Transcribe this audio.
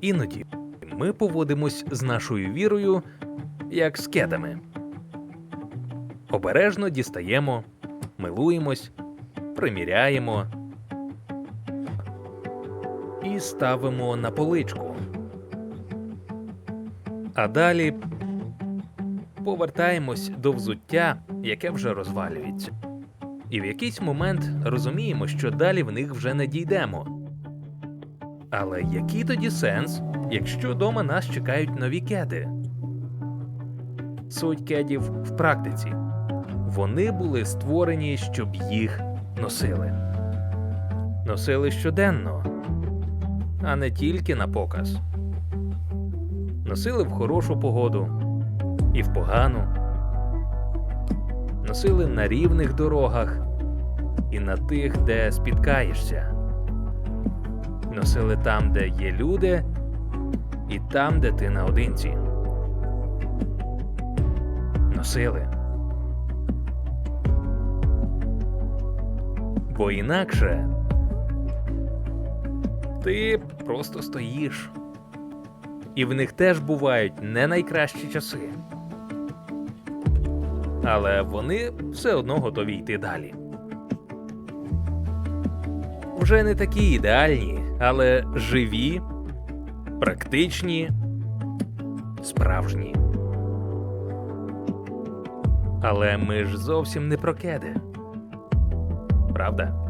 Іноді ми поводимось з нашою вірою як з кедами. Обережно дістаємо, милуємось, приміряємо і ставимо на поличку. А далі повертаємось до взуття, яке вже розвалюється. І в якийсь момент розуміємо, що далі в них вже не дійдемо. Але який тоді сенс, якщо дома нас чекають нові кеди? Суть кедів в практиці. Вони були створені, щоб їх носили. Носили щоденно, а не тільки на показ. Носили в хорошу погоду і в погану. Носили на рівних дорогах і на тих, де спіткаєшся. Носили там, де є люди, і там, де ти наодинці. Носили. Бо інакше ти просто стоїш. І в них теж бувають не найкращі часи. Але вони все одно готові йти далі. Вже не такі ідеальні, але живі, практичні, справжні. Але ми ж зовсім не про кеди. Правда?